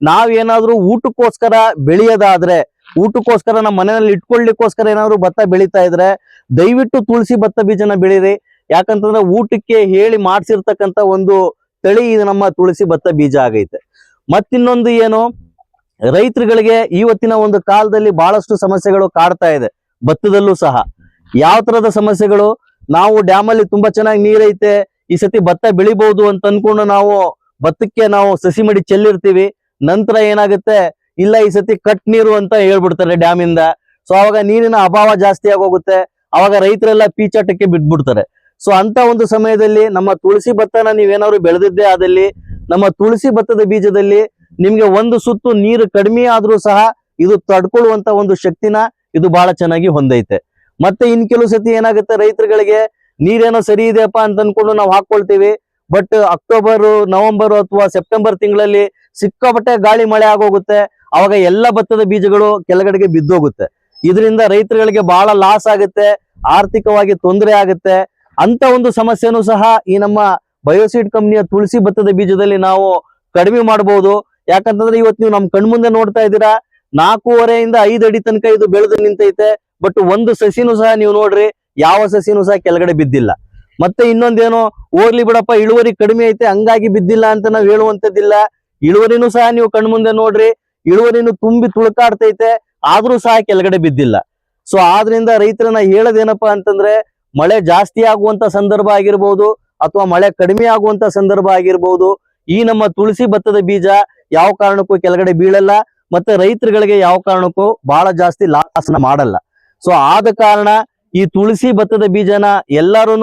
ನಾವೇನಾದ್ರೂ ಊಟಕ್ಕೋಸ್ಕರ ಬೆಳೆಯೋದಾದ್ರೆ, ಊಟಕ್ಕೋಸ್ಕರ ನಮ್ಮ ಮನೆಯಲ್ಲಿ ಇಟ್ಕೊಳ್ಳಿಕ್ಕೋಸ್ಕರ ಏನಾದ್ರು ಭತ್ತ ಬೆಳೀತಾ ಇದ್ರೆ ದಯವಿಟ್ಟು ತುಳಸಿ ಭತ್ತ ಬೀಜನ ಬೆಳೀರಿ. ಯಾಕಂತಂದ್ರೆ ಊಟಕ್ಕೆ ಹೇಳಿ ಮಾಡ್ಸಿರ್ತಕ್ಕಂತ ಒಂದು ತಳಿ ಇದು ನಮ್ಮ ತುಳಸಿ ಭತ್ತ ಬೀಜ ಆಗೈತೆ. ಮತ್ತಿನ್ನೊಂದು ಏನು, ರೈತರುಗಳಿಗೆ ಇವತ್ತಿನ ಒಂದು ಕಾಲದಲ್ಲಿ ಬಹಳಷ್ಟು ಸಮಸ್ಯೆಗಳು ಕಾಡ್ತಾ ಇದೆ, ಭತ್ತದಲ್ಲೂ ಸಹ. ಯಾವ ತರದ ಸಮಸ್ಯೆಗಳು? ನಾವು ಡ್ಯಾಮ್ ಅಲ್ಲಿ ತುಂಬಾ ಚೆನ್ನಾಗಿ ನೀರೈತೆ, ಈ ಸತಿ ಭತ್ತ ಬೆಳಿಬಹುದು ಅಂತ ಅನ್ಕೊಂಡು ನಾವು ಭತ್ತಕ್ಕೆ ನಾವು ಸಸಿ ಮಡಿ ಚೆಲ್ಲಿರ್ತೀವಿ. ನಂತರ ಏನಾಗುತ್ತೆ? ಇಲ್ಲ, ಈ ಸತಿ ಕಟ್ ನೀರು ಅಂತ ಹೇಳ್ಬಿಡ್ತಾರೆ ಡ್ಯಾಮ್ ಇಂದ. ಸೊ ಅವಾಗ ನೀರಿನ ಅಭಾವ ಜಾಸ್ತಿ ಆಗೋಗುತ್ತೆ. ಅವಾಗ ರೈತರೆಲ್ಲ ಪೀಚಾಟಕ್ಕೆ ಬಿಟ್ಬಿಡ್ತಾರೆ. ಸೊ ಅಂತ ಒಂದು ಸಮಯದಲ್ಲಿ ನಮ್ಮ ತುಳಸಿ ಭತ್ತನ ನೀವೇನಾದ್ರು ಬೆಳೆದಿದ್ದೆ ಆದಲ್ಲಿ, ನಮ್ಮ ತುಳಸಿ ಭತ್ತದ ಬೀಜದಲ್ಲಿ ನಿಮ್ಗೆ ಒಂದು ಸುತ್ತು ನೀರು ಕಡಿಮೆ ಆದ್ರೂ ಸಹ ಇದು ತಡ್ಕೊಳ್ಳುವಂತ ಒಂದು ಶಕ್ತಿನ ಇದು ಬಹಳ ಚೆನ್ನಾಗಿ ಹೊಂದೈತೆ. ಮತ್ತೆ ಇನ್ ಕೆಲವು ಸತಿ ಏನಾಗುತ್ತೆ, ರೈತರುಗಳಿಗೆ ನೀರೇನೋ ಸರಿ ಇದೆಯಪ್ಪ ಅಂತ ಅನ್ಕೊಂಡು ನಾವು ಹಾಕೊಳ್ತೀವಿ. ಬಟ್ ಅಕ್ಟೋಬರ್ ನವೆಂಬರ್ ಅಥವಾ ಸೆಪ್ಟೆಂಬರ್ ತಿಂಗಳಲ್ಲಿ ಸಿಕ್ಕಾಪಟ್ಟೆ ಗಾಳಿ ಮಳೆ ಆಗೋಗುತ್ತೆ. ಅವಾಗ ಎಲ್ಲ ಭತ್ತದ ಬೀಜಗಳು ಕೆಳಗಡೆಗೆ ಬಿದ್ದೋಗುತ್ತೆ. ಇದರಿಂದ ರೈತರುಗಳಿಗೆ ಬಹಳ ಲಾಸ್ ಆಗುತ್ತೆ, ಆರ್ಥಿಕವಾಗಿ ತೊಂದರೆ ಆಗುತ್ತೆ. ಅಂತ ಒಂದು ಸಮಸ್ಯೆನೂ ಸಹ ಈ ನಮ್ಮ ಬಯೋಸೀಡ್ ಕಂಪ್ನಿಯ ತುಳಸಿ ಭತ್ತದ ಬೀಜದಲ್ಲಿ ನಾವು ಕಡಿಮೆ ಮಾಡಬಹುದು ಯಾಕಂತಂದ್ರೆ ಇವತ್ತು ನೀವು ನಮ್ ಕಣ್ಮುಂದೆ ನೋಡ್ತಾ ಇದ್ದೀರಾ ನಾಲ್ಕೂವರೆಯಿಂದ ಐದು ಅಡಿ ತನಕ ಇದು ಬೆಳೆದು ನಿಂತೈತೆ. ಬಟ್ ಒಂದು ಸಸಿನೂ ಸಹ ನೀವು ನೋಡ್ರಿ, ಯಾವ ಸಸಿನೂ ಸಹ ಕೆಳಗಡೆ ಬಿದ್ದಿಲ್ಲ. ಮತ್ತೆ ಇನ್ನೊಂದೇನು, ಹೋಗ್ಲಿ ಬಿಡಪ್ಪ, ಇಳುವರಿ ಕಡಿಮೆ ಐತೆ, ಹಂಗಾಗಿ ಬಿದ್ದಿಲ್ಲ ಅಂತ ನಾವ್ ಹೇಳುವಂತದ್ದಿಲ್ಲ ಇಳುವರಿನೂ ಸಹ ನೀವು ಕಣ್ಮುಂದೆ ನೋಡ್ರಿ, ಇಳುವರಿನೂ ತುಂಬಿ ತುಳುಕಾಡ್ತೈತೆ, ಆದ್ರೂ ಸಹ ಕೆಳಗಡೆ ಬಿದ್ದಿಲ್ಲ. ಸೊ ಆದ್ರಿಂದ ರೈತರನ್ನ ಹೇಳೋದೇನಪ್ಪಾ ಅಂತಂದ್ರೆ, ಮಳೆ ಜಾಸ್ತಿ ಆಗುವಂತ ಸಂದರ್ಭ ಆಗಿರ್ಬೋದು, ಅಥವಾ ಮಳೆ ಕಡಿಮೆ ಆಗುವಂತ ಸಂದರ್ಭ ಆಗಿರ್ಬೋದು, ಈ ನಮ್ಮ ತುಳಸಿ ಭತ್ತದ ಬೀಜ ಯಾವ ಕಾರಣಕ್ಕೂ ಕೆಳಗಡೆ ಬೀಳಲ್ಲ. ಮತ್ತೆ ರೈತರುಗಳಿಗೆ ಯಾವ ಕಾರಣಕ್ಕೂ ಬಹಳ ಜಾಸ್ತಿ ಲಾಸ್ ಮಾಡಲ್ಲ. ಸೊ ಆದ ಕಾರಣ ಈ ತುಳಸಿ ಭತ್ತದ ಬೀಜನ ಎಲ್ಲರೂ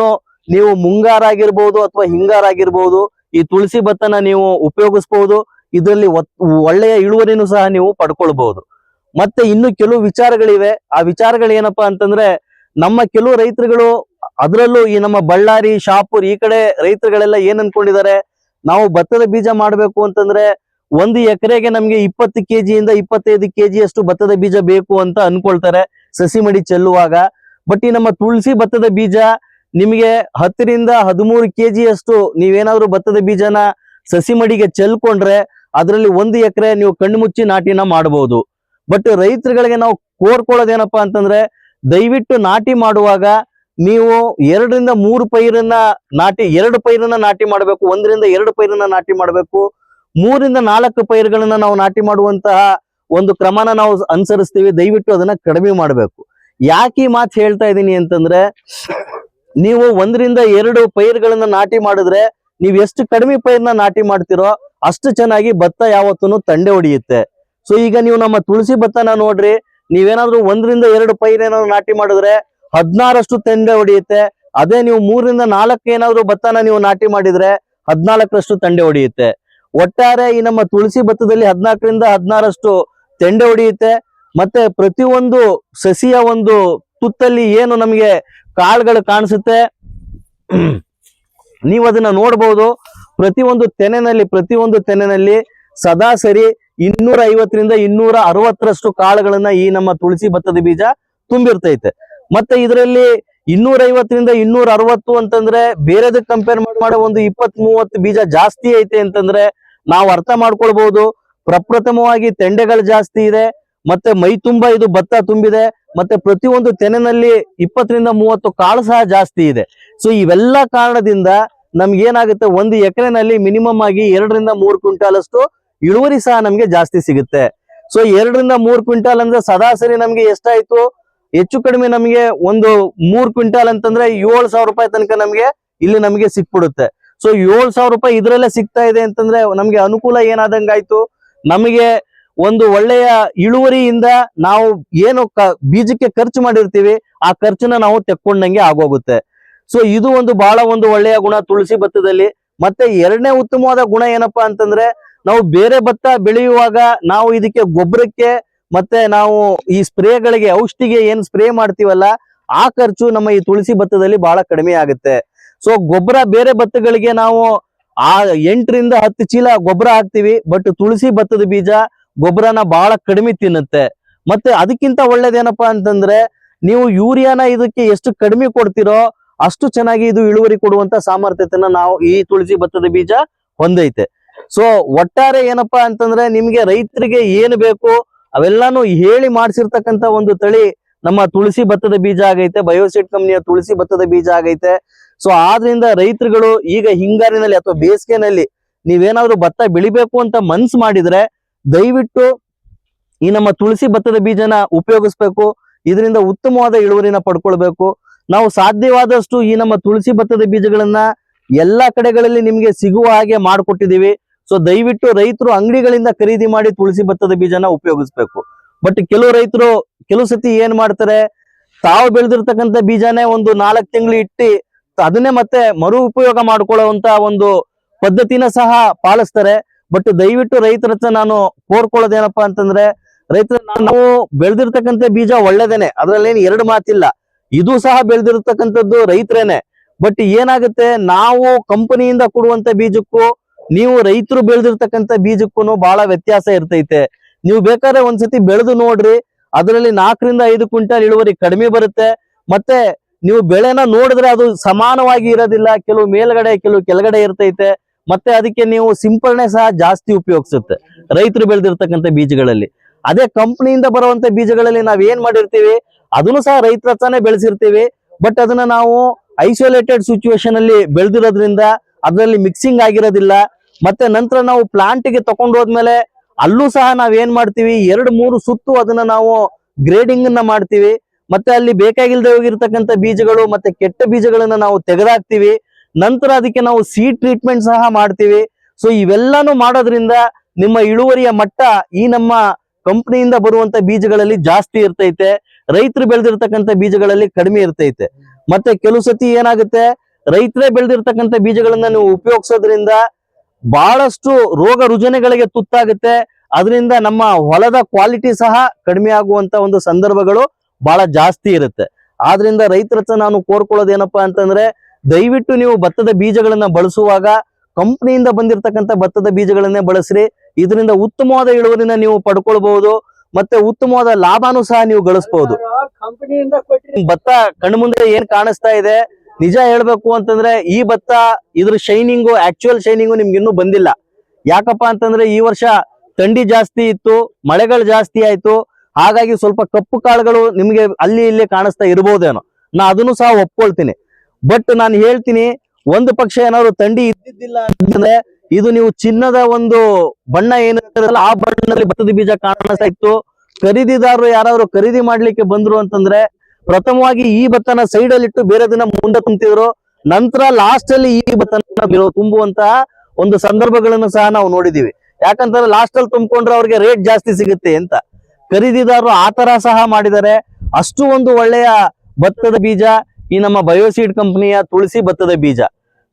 ನೀವು ಮುಂಗಾರಾಗಿರ್ಬಹುದು ಅಥವಾ ಹಿಂಗಾರಾಗಿರ್ಬೋದು ಈ ತುಳಸಿ ಭತ್ತನ ನೀವು ಉಪಯೋಗಿಸಬಹುದು ಇದರಲ್ಲಿ ಒಳ್ಳೆಯ ಇಳುವರಿನೂ ಸಹ ನೀವು ಪಡ್ಕೊಳ್ಬಹುದು ಮತ್ತೆ ಇನ್ನು ಕೆಲವು ವಿಚಾರಗಳಿವೆ. ಆ ವಿಚಾರಗಳು ಏನಪ್ಪಾ ಅಂತಂದ್ರೆ, ನಮ್ಮ ಕೆಲವು ರೈತರುಗಳು ಅದರಲ್ಲೂ ಈ ನಮ್ಮ ಬಳ್ಳಾರಿ, ಶಾಪುರ್ ಈ ಕಡೆ ರೈತರುಗಳೆಲ್ಲ ಏನ್ ಅನ್ಕೊಂಡಿದ್ದಾರೆ, ನಾವು ಭತ್ತದ ಬೀಜ ಮಾಡ್ಬೇಕು ಅಂತಂದ್ರೆ ಒಂದು ಎಕರೆಗೆ ನಮ್ಗೆ ಇಪ್ಪತ್ತು ಕೆಜಿಯಿಂದ ಇಪ್ಪತ್ತೈದು ಕೆಜಿ ಅಷ್ಟು ಭತ್ತದ ಬೀಜ ಬೇಕು ಅಂತ ಅನ್ಕೊಳ್ತಾರೆ ಸಸಿ ಮಡಿ ಚೆಲ್ಲುವಾಗ. ಬಟ್ ಈ ನಮ್ಮ ತುಳಸಿ ಭತ್ತದ ಬೀಜ ನಿಮಗೆ ಹತ್ತರಿಂದ ಹದಿಮೂರು ಕೆಜಿ ಅಷ್ಟು ನೀವೇನಾದ್ರೂ ಭತ್ತದ ಬೀಜನ ಸಸಿ ಮಡಿಗೆ ಚೆಲ್ಕೊಂಡ್ರೆ ಅದರಲ್ಲಿ ಒಂದು ಎಕರೆ ನೀವು ಕಣ್ಣು ಮುಚ್ಚಿ ನಾಟಿನ ಮಾಡಬಹುದು ಬಟ್ ರೈತರುಗಳಿಗೆ ನಾವು ಕೋರ್ಕೊಳ್ಳೋದೇನಪ್ಪಾ ಅಂತಂದ್ರೆ ದಯವಿಟ್ಟು ನಾಟಿ ಮಾಡುವಾಗ ನೀವು ಎರಡರಿಂದ ಮೂರು ಪೈರನ್ನ ನಾಟಿ ಎರಡು ಪೈರನ್ನ ನಾಟಿ ಮಾಡಬೇಕು, ಒಂದರಿಂದ ಎರಡು ಪೈರನ್ನ ನಾಟಿ ಮಾಡಬೇಕು ಮೂರಿಂದ ನಾಲ್ಕು ಪೈರುಗಳನ್ನ ನಾವು ನಾಟಿ ಮಾಡುವಂತಹ ಒಂದು ಕ್ರಮನ ನಾವು ಅನುಸರಿಸ್ತೀವಿ. ದಯವಿಟ್ಟು ಅದನ್ನ ಕಡಿಮೆ ಮಾಡಬೇಕು. ಯಾಕೆ ಮಾತು ಹೇಳ್ತಾ ಇದ್ದೀನಿ ಅಂತಂದ್ರೆ, ನೀವು ಒಂದರಿಂದ ಎರಡು ಪೈರುಗಳನ್ನ ನಾಟಿ ಮಾಡಿದ್ರೆ, ನೀವು ಎಷ್ಟು ಕಡಿಮೆ ಪೈರ್ನ ನಾಟಿ ಮಾಡ್ತಿರೋ ಅಷ್ಟು ಚೆನ್ನಾಗಿ ಭತ್ತ ಯಾವತ್ತೂ ತಂಡೆ ಹೊಡಿಯುತ್ತೆ. ಸೊ ಈಗ ನೀವು ನಮ್ಮ ತುಳಸಿ ಭತ್ತನ ನೋಡ್ರಿ. ನೀವೇನಾದ್ರೂ ಒಂದರಿಂದ ಎರಡು ಪೈರ್ ಏನಾದ್ರು ನಾಟಿ ಮಾಡಿದ್ರೆ ಹದಿನಾರಷ್ಟು ತಂಡೆ ಹೊಡಿಯುತ್ತೆ. ಅದೇ ನೀವು ಮೂರರಿಂದ ನಾಲ್ಕು ಏನಾದ್ರು ಭತ್ತನ ನೀವು ನಾಟಿ ಮಾಡಿದ್ರೆ ಹದಿನಾಲ್ಕರಷ್ಟು ತಂಡೆ ಹೊಡಿಯುತ್ತೆ. ಒಟ್ಟಾರೆ ಈ ನಮ್ಮ ತುಳಸಿ ಭತ್ತದಲ್ಲಿ ಹದಿನಾಲ್ಕರಿಂದ ಹದಿನಾರಷ್ಟು ತೆಂಡೆ ಹೊಡೆಯುತ್ತೆ. ಮತ್ತೆ ಪ್ರತಿಯೊಂದು ಸಸಿಯ ಒಂದು ತುತ್ತಲ್ಲಿ ಏನು ನಮಗೆ ಕಾಳುಗಳು ಕಾಣಿಸುತ್ತೆ. ನೀವು ಅದನ್ನ ನೋಡಬಹುದು ಪ್ರತಿಯೊಂದು ತೆನೆನಲ್ಲಿ ಪ್ರತಿಯೊಂದು ತೆನೆನಲ್ಲಿ ಸದಾ ಸರಿ ಇನ್ನೂರ ಐವತ್ತರಿಂದ ಇನ್ನೂರ ಅರವತ್ತರಷ್ಟು ಕಾಳುಗಳನ್ನ ಈ ನಮ್ಮ ತುಳಸಿ ಭತ್ತದ ಬೀಜ ತುಂಬಿರ್ತೈತೆ. ಮತ್ತೆ ಇದರಲ್ಲಿ ಇನ್ನೂರ ಐವತ್ತರಿಂದ ಇನ್ನೂರ ಅರವತ್ತು ಅಂತಂದ್ರೆ ಬೇರೆದಕ್ಕೆ ಕಂಪೇರ್ ಮಾಡೋ ಒಂದು ಇಪ್ಪತ್ ಮೂವತ್ತು ಬೀಜ ಜಾಸ್ತಿ ಐತೆ ಅಂತಂದ್ರೆ ನಾವು ಅರ್ಥ ಮಾಡ್ಕೊಳ್ಬಹುದು ಪ್ರಪ್ರಥಮವಾಗಿ ತೆಂಡೆಗಳು ಜಾಸ್ತಿ ಇದೆ, ಮತ್ತೆ ಮೈ ತುಂಬಾ ಇದು ಭತ್ತ ತುಂಬಿದೆ, ಮತ್ತೆ ಪ್ರತಿಯೊಂದು ತೆನೆನಲ್ಲಿ ಇಪ್ಪತ್ತರಿಂದ ಮೂವತ್ತು ಕಾಳು ಸಹ ಜಾಸ್ತಿ ಇದೆ. ಸೊ ಇವೆಲ್ಲ ಕಾರಣದಿಂದ ನಮ್ಗೆ ಏನಾಗುತ್ತೆ, ಒಂದು ಎಕರೆನಲ್ಲಿ ಮಿನಿಮಮ್ ಆಗಿ ಎರಡರಿಂದ ಮೂರು ಕ್ವಿಂಟಾಲ್ ಅಷ್ಟು ಇಳುವರಿ ಸಹ ನಮ್ಗೆ ಜಾಸ್ತಿ ಸಿಗುತ್ತೆ. ಸೊ ಎರಡರಿಂದ ಮೂರು ಕ್ವಿಂಟಾಲ್ ಅಂದ್ರೆ ಸದಾಸರಿ ನಮ್ಗೆ ಎಷ್ಟಾಯ್ತು? ಹೆಚ್ಚು ಕಡಿಮೆ ನಮಗೆ ಒಂದು ಮೂರ್ ಕ್ವಿಂಟಾಲ್ ಅಂತಂದ್ರೆ ಏಳು ಸಾವಿರ ರೂಪಾಯಿ ತನಕ ನಮಗೆ ಇಲ್ಲಿ ನಮಗೆ ಸಿಕ್ಬಿಡುತ್ತೆ. ಸೊ ಏಳು ಸಾವಿರ ರೂಪಾಯಿ ಇದ್ರಲ್ಲೇ ಸಿಗ್ತಾ ಇದೆ ಅಂತಂದ್ರೆ ನಮಗೆ ಅನುಕೂಲ ಏನಾದಂಗಾಯ್ತು ನಮಗೆ ಒಂದು ಒಳ್ಳೆಯ ಇಳುವರಿಯಿಂದ ನಾವು ಏನು ಬೀಜಕ್ಕೆ ಖರ್ಚು ಮಾಡಿರ್ತೀವಿ, ಆ ಖರ್ಚನ್ನ ನಾವು ತೆಕ್ಕೊಂಡಂಗೆ ಆಗೋಗುತ್ತೆ. ಸೊ ಇದು ಒಂದು ಬಹಳ ಒಂದು ಒಳ್ಳೆಯ ಗುಣ ತುಳಸಿ ಭತ್ತದಲ್ಲಿ ಮತ್ತೆ ಎರಡನೇ ಉತ್ತಮವಾದ ಗುಣ ಏನಪ್ಪಾ ಅಂತಂದ್ರೆ ನಾವು ಬೇರೆ ಭತ್ತ ಬೆಳೆಯುವಾಗ ನಾವು ಇದಕ್ಕೆ ಗೊಬ್ಬರಕ್ಕೆ ಮತ್ತೆ ನಾವು ಈ ಸ್ಪ್ರೇಗಳಿಗೆ ಔಷಧಿಗೆ ಏನ್ ಸ್ಪ್ರೇ ಮಾಡ್ತೀವಲ್ಲ, ಆ ಖರ್ಚು ನಮ್ಮ ಈ ತುಳಸಿ ಭತ್ತದಲ್ಲಿ ಬಹಳ ಕಡಿಮೆ ಆಗುತ್ತೆ. ಸೊ ಗೊಬ್ಬರ ಬೇರೆ ಭತ್ತಗಳಿಗೆ ನಾವು ಆ ಎಂಟರಿಂದ ಹತ್ತು ಚೀಲ ಗೊಬ್ಬರ ಹಾಕ್ತಿವಿ ಬಟ್ ತುಳಸಿ ಭತ್ತದ ಬೀಜ ಗೊಬ್ಬರನ ಬಹಳ ಕಡಿಮೆ ತಿನ್ನುತ್ತೆ. ಮತ್ತೆ ಅದಕ್ಕಿಂತ ಒಳ್ಳೇದೇನಪ್ಪಾ ಅಂತಂದ್ರೆ, ನೀವು ಯೂರಿಯಾನ ಇದಕ್ಕೆ ಎಷ್ಟು ಕಡಿಮೆ ಕೊಡ್ತಿರೋ ಅಷ್ಟು ಚೆನ್ನಾಗಿ ಇದು ಇಳುವರಿ ಕೊಡುವಂತ ಸಾಮರ್ಥ್ಯತೆಯನ್ನ ನಾವು ಈ ತುಳಸಿ ಭತ್ತದ ಬೀಜ ಹೊಂದೈತೆ. ಸೊ ಒಟ್ಟಾರೆ ಏನಪ್ಪಾ ಅಂತಂದ್ರೆ, ನಿಮ್ಗೆ ರೈತರಿಗೆ ಏನು ಬೇಕು ಅವೆಲ್ಲಾನು ಹೇಳಿ ಮಾಡಿಸಿರ್ತಕ್ಕಂತ ಒಂದು ತಳಿ ನಮ್ಮ ತುಳಸಿ ಭತ್ತದ ಬೀಜ ಆಗೈತೆ, ಬಯೋಸೆಟ್ ಕಂಪ್ನಿಯ ತುಳಸಿ ಭತ್ತದ ಬೀಜ ಆಗೈತೆ. ಸೊ ಆದ್ರಿಂದ ರೈತರುಗಳು ಈಗ ಹಿಂಗಾರಿನಲ್ಲಿ ಅಥವಾ ಬೇಸಿಗೆನಲ್ಲಿ ನೀವೇನಾದ್ರು ಭತ್ತ ಬೆಳಿಬೇಕು ಅಂತ ಮನ್ಸು ಮಾಡಿದ್ರೆ ದಯವಿಟ್ಟು ಈ ನಮ್ಮ ತುಳಸಿ ಭತ್ತದ ಬೀಜನ ಉಪಯೋಗಿಸ್ಬೇಕು, ಇದರಿಂದ ಉತ್ತಮವಾದ ಇಳುವರಿನ ಪಡ್ಕೊಳ್ಬೇಕು. ನಾವು ಸಾಧ್ಯವಾದಷ್ಟು ಈ ನಮ್ಮ ತುಳಸಿ ಭತ್ತದ ಬೀಜಗಳನ್ನ ಎಲ್ಲಾ ಕಡೆಗಳಲ್ಲಿ ನಿಮ್ಗೆ ಸಿಗುವ ಹಾಗೆ ಮಾಡ್ಕೊಟ್ಟಿದೀವಿ ಸೊ ದಯವಿಟ್ಟು ರೈತರು ಅಂಗಡಿಗಳಿಂದ ಖರೀದಿ ಮಾಡಿ ತುಳಸಿ ಭತ್ತದ ಬೀಜನ ಉಪಯೋಗಿಸ್ಬೇಕು. ಬಟ್ ಕೆಲವು ರೈತರು, ಕೆಲವು ಸತಿ ಏನ್ ಮಾಡ್ತಾರೆ, ತಾವು ಬೆಳೆದಿರ್ತಕ್ಕಂಥ ಬೀಜನೇ ಒಂದು ನಾಲ್ಕು ತಿಂಗಳು ಇಟ್ಟಿ ಅದನ್ನೇ ಮತ್ತೆ ಮರು ಉಪಯೋಗ ಮಾಡ್ಕೊಳ್ಳುವಂತ ಒಂದು ಪದ್ಧತಿನ ಸಹ ಪಾಲಿಸ್ತಾರೆ. ಬಟ್ ದಯವಿಟ್ಟು ರೈತರ ಹತ್ರ ನಾನು ಕೋರ್ಕೊಳ್ಳೋದೇನಪ್ಪಾ ಅಂತಂದ್ರೆ, ರೈತರ, ನಾವು ಬೆಳೆದಿರ್ತಕ್ಕಂಥ ಬೀಜ ಒಳ್ಳೇದೇನೆ, ಅದ್ರಲ್ಲೇನು ಎರಡು ಮಾತಿಲ್ಲ. ಇದು ಸಹ ಬೆಳೆದಿರ್ತಕ್ಕಂಥದ್ದು ರೈತರೇನೆ. ಬಟ್ ಏನಾಗುತ್ತೆ, ನಾವು ಕಂಪನಿಯಿಂದ ಕೊಡುವಂತ ಬೀಜಕ್ಕೂ ನೀವು ರೈತರು ಬೆಳೆದಿರ್ತಕ್ಕಂಥ ಬೀಜಕ್ಕೂ ಬಹಳ ವ್ಯತ್ಯಾಸ ಇರ್ತೈತೆ. ನೀವು ಬೇಕಾದ್ರೆ ಒಂದ್ಸತಿ ಬೆಳೆದು ನೋಡ್ರಿ, ಅದರಲ್ಲಿ ನಾಲ್ಕರಿಂದ ಐದು ಕ್ವಿಂಟಲ್ ಇಳುವರಿ ಕಡಿಮೆ ಬರುತ್ತೆ. ಮತ್ತೆ ನೀವು ಬೆಳೆನ ನೋಡಿದ್ರೆ ಅದು ಸಮಾನವಾಗಿ ಇರೋದಿಲ್ಲ, ಕೆಲವು ಮೇಲ್ಗಡೆ, ಕೆಲವು ಕೆಳಗಡೆ ಇರ್ತೈತೆ. ಮತ್ತೆ ಅದಕ್ಕೆ ನೀವು ಸಿಂಪರಣೆ ಸಹ ಜಾಸ್ತಿ ಉಪಯೋಗಿಸುತ್ತೆ ರೈತರು ಬೆಳೆದಿರ್ತಕ್ಕಂಥ ಬೀಜಗಳಲ್ಲಿ. ಅದೇ ಕಂಪ್ನಿಯಿಂದ ಬರುವಂತ ಬೀಜಗಳಲ್ಲಿ ನಾವ್ ಏನ್ ಮಾಡಿರ್ತೀವಿ, ಅದನ್ನು ಸಹ ರೈತರ ಹತ್ರನೇ ಬೆಳೆಸಿರ್ತೀವಿ. ಬಟ್ ಅದನ್ನ ನಾವು ಐಸೋಲೇಟೆಡ್ ಸಿಚುವೇಶನ್ ಅಲ್ಲಿ ಬೆಳೆದಿರೋದ್ರಿಂದ, ಅದರಲ್ಲಿ ಮಿಕ್ಸಿಂಗ್ ಆಗಿರೋದಿಲ್ಲ. ಮತ್ತೆ ನಂತರ ನಾವು ಪ್ಲಾಂಟ್ಗೆ ತಗೊಂಡು ಹೋದ್ಮೇಲೆ ಅಲ್ಲೂ ಸಹ ನಾವ್ ಏನ್ ಮಾಡ್ತೀವಿ? ಎರಡು, ಮೂರು ಸುತ್ತು ಅದನ್ನ ನಾವು ಗ್ರೇಡಿಂಗ್ ಅನ್ನ ಮಾಡ್ತೀವಿ. ಮತ್ತೆ ಅಲ್ಲಿ ಬೇಕಾಗಿಲ್ದೆ ಹೋಗಿರ್ತಕ್ಕಂಥ ಬೀಜಗಳು ಮತ್ತೆ ಕೆಟ್ಟ ಬೀಜಗಳನ್ನ ನಾವು ತೆಗೆದಾಕ್ತಿವಿ. ನಂತರ ಅದಕ್ಕೆ ನಾವು ಸೀಡ್ ಟ್ರೀಟ್ಮೆಂಟ್ ಸಹ ಮಾಡ್ತೀವಿ. ಸೊ ಇವೆಲ್ಲಾನು ಮಾಡೋದ್ರಿಂದ ನಿಮ್ಮ ಇಳುವರಿಯ ಮಟ್ಟ ಈ ನಮ್ಮ ಕಂಪ್ನಿಯಿಂದ ಬರುವಂತ ಬೀಜಗಳಲ್ಲಿ ಜಾಸ್ತಿ ಇರ್ತೈತೆ. ರೈತರು ಬೆಳೆದಿರ್ತಕ್ಕಂಥ ಬೀಜಗಳಲ್ಲಿ ಕಡಿಮೆ ಇರ್ತೈತೆ. ಮತ್ತೆ ಕೆಲವು ಸತಿ ಏನಾಗುತ್ತೆ? ರೈತರೇ ಬೆಳೆದಿರ್ತಕ್ಕಂಥ ಬೀಜಗಳನ್ನ ನೀವು ಉಪಯೋಗಿಸೋದ್ರಿಂದ ಬಹಳಷ್ಟು ರೋಗ ರುಜಿನಗಳಿಗೆ ತುತ್ತಾಗುತ್ತೆ. ಅದರಿಂದ ನಮ್ಮ ಹೊಲದ ಕ್ವಾಲಿಟಿ ಸಹ ಕಡಿಮೆ ಆಗುವಂತ ಒಂದು ಸಂದರ್ಭಗಳು ಬಹಳ ಜಾಸ್ತಿ ಇರುತ್ತೆ. ಆದ್ರಿಂದ ರೈತರ ಹತ್ರ ನಾನು ಕೋರ್ಕೊಳ್ಳೋದು ಏನಪ್ಪಾ ಅಂತಂದ್ರೆ ದಯವಿಟ್ಟು ನೀವು ಭತ್ತದ ಬೀಜಗಳನ್ನ ಬಳಸುವಾಗ ಕಂಪನಿಯಿಂದ ಬಂದಿರತಕ್ಕಂಥ ಭತ್ತದ ಬೀಜಗಳನ್ನೇ ಬಳಸ್ರಿ. ಇದರಿಂದ ಉತ್ತಮವಾದ ಇಳುವರಿನ ನೀವು ಪಡ್ಕೊಳ್ಬಹುದು. ಮತ್ತೆ ಉತ್ತಮವಾದ ಲಾಭನೂ ಸಹ ನೀವು ಗಳಿಸಬಹುದು. ಭತ್ತ ಕಣ್ಮುಂದೆ ಏನ್ ಕಾಣಿಸ್ತಾ ಇದೆ? ನಿಜ ಹೇಳ್ಬೇಕು ಅಂತಂದ್ರೆ ಈ ಭತ್ತ ಇದ್ರ ಶೈನಿಂಗು ಆಕ್ಚುಯಲ್ ಶೈನಿಂಗು ನಿಮ್ಗೆ ಇನ್ನೂ ಬಂದಿಲ್ಲ. ಯಾಕಪ್ಪ ಅಂತಂದ್ರೆ ಈ ವರ್ಷ ಥಂಡಿ ಜಾಸ್ತಿ ಇತ್ತು, ಮಳೆಗಳು ಜಾಸ್ತಿ ಆಯ್ತು. ಹಾಗಾಗಿ ಸ್ವಲ್ಪ ಕಪ್ಪು ಕಾಳುಗಳು ನಿಮ್ಗೆ ಅಲ್ಲಿ ಇಲ್ಲಿ ಕಾಣಿಸ್ತಾ ಇರ್ಬೋದೇನೋ. ನಾ ಅದನ್ನು ಸಹ ಒಪ್ಕೊಳ್ತೀನಿ. ಬಟ್ ನಾನು ಹೇಳ್ತೀನಿ, ಒಂದು ಪಕ್ಷ ಏನಾದ್ರು ಥಂಡಿ ಇದ್ದಿದ್ದಿಲ್ಲ ಅಂತಂದ್ರೆ ಇದು ನೀವು ಚಿನ್ನದ ಒಂದು ಬಣ್ಣ ಏನಿರಲ್ಲ ಆ ಬಣ್ಣದಲ್ಲಿ ಭತ್ತದ ಬೀಜ ಕಾಣಿಸ್ತಾ ಇತ್ತು. ಖರೀದಿದಾರರು ಯಾರಾದ್ರು ಖರೀದಿ ಮಾಡ್ಲಿಕ್ಕೆ ಬಂದ್ರು ಅಂತಂದ್ರೆ ಪ್ರಥಮವಾಗಿ ಈ ಭತ್ತನ ಸೈಡ್ ಅಲ್ಲಿ ಇಟ್ಟು ಬೇರೆ ದಿನ ಮುಂದೆ ತುಂಬ್ತಿದ್ರು, ನಂತರ ಲಾಸ್ಟ್ ಅಲ್ಲಿ ಈ ಭತ್ತನ ತುಂಬುವಂತಹ ಒಂದು ಸಂದರ್ಭಗಳನ್ನು ಸಹ ನಾವು ನೋಡಿದೀವಿ. ಯಾಕಂತಂದ್ರೆ ಲಾಸ್ಟ್ ಅಲ್ಲಿ ತುಂಬಿಕೊಂಡ್ರೆ ಅವ್ರಿಗೆ ರೇಟ್ ಜಾಸ್ತಿ ಸಿಗುತ್ತೆ ಅಂತ. ಖರೀದಿದಾರರು ಆತರ ಸಹ ಮಾಡಿದ್ದಾರೆ ಅಷ್ಟು ಒಂದು ಒಳ್ಳೆಯ ಭತ್ತದ ಬೀಜ ಈ ನಮ್ಮ ಬಯೋಸೀಡ್ ಕಂಪನಿಯ ತುಳಸಿ ಭತ್ತದ ಬೀಜ.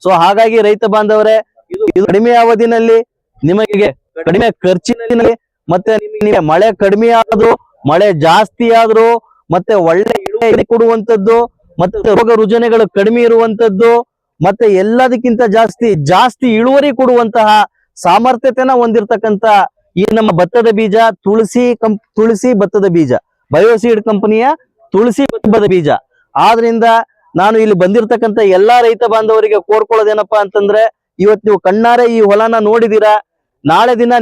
ಸೊ ಹಾಗಾಗಿ ರೈತ ಬಾಂಧವರೇ, ಇದು ಕಡಿಮೆ ಅವಧಿನಲ್ಲಿ ನಿಮಗೆ ಕಡಿಮೆ ಖರ್ಚಿನಲ್ಲಿ ಮತ್ತೆ ಮಳೆ ಕಡಿಮೆ ಆದ್ರೂ, ಮಳೆ ಜಾಸ್ತಿ ಆದ್ರೂ ಮತ್ತೆ ಒಳ್ಳೆ ಕೊಡುವಂತದ್ದು, ಮತ್ತೆ ರೋಗ ರುಜನೆಗಳು ಕಡಿಮೆ ಇರುವಂತದ್ದು, ಮತ್ತೆ ಎಲ್ಲದಕ್ಕಿಂತ ಜಾಸ್ತಿ ಜಾಸ್ತಿ ಇಳುವರಿ ಕೊಡುವಂತಹ ಸಾಮರ್ಥ್ಯತೆನ ಹೊಂದಿರತಕ್ಕಂತ ಈ ನಮ್ಮ ಭತ್ತದ ಬೀಜ, ತುಳಸಿ ಕಂ, ತುಳಸಿ ಭತ್ತದ ಬೀಜ, ಬಯೋಸೀಡ್ ಕಂಪನಿಯ ತುಳಸಿ ಭತ್ತದ ಬೀಜ. ಆದ್ರಿಂದ ನಾನು ಇಲ್ಲಿ ಬಂದಿರತಕ್ಕಂತ ಎಲ್ಲಾ ರೈತ ಬಾಂಧವರಿಗೆ ಕೋರ್ಕೊಳ್ಳೋದೇನಪ್ಪಾ ಅಂತಂದ್ರೆ, ಇವತ್ತು ನೀವು ಕಣ್ಣಾರೆ ಈ ಹೊಲನ ನೋಡಿದೀರಾ, ನಾಳೆ ದಿನ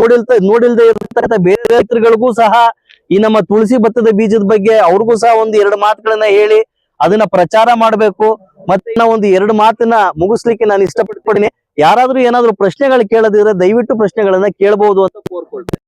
ನೋಡಿಲ್ತ, ನೋಡಿಲ್ದೆ ಇರತಕ್ಕಂತ ಬೇರೆ ರೈತರುಗಳಿಗೂ ಸಹ ಈ ನಮ್ಮ ತುಳಸಿ ಭತ್ತದ ಬೀಜದ ಬಗ್ಗೆ ಅವ್ರಿಗೂ ಸಹ ಒಂದು ಎರಡು ಮಾತುಗಳನ್ನ ಹೇಳಿ ಅದನ್ನ ಪ್ರಚಾರ ಮಾಡಬೇಕು. ಮತ್ತೆ ಇನ್ನ ಒಂದು ಎರಡು ಮಾತನ್ನ ಮುಗಿಸ್ಲಿಕ್ಕೆ ನಾನು ಇಷ್ಟಪಡ್ತೀನಿ. ಯಾರಾದ್ರೂ ಏನಾದ್ರೂ ಪ್ರಶ್ನೆಗಳು ಕೇಳದಿದ್ರೆ ದಯವಿಟ್ಟು ಪ್ರಶ್ನೆಗಳನ್ನ ಕೇಳಬಹುದು ಅಂತ ಕೋರ್ಕೊಳ್ತೇನೆ.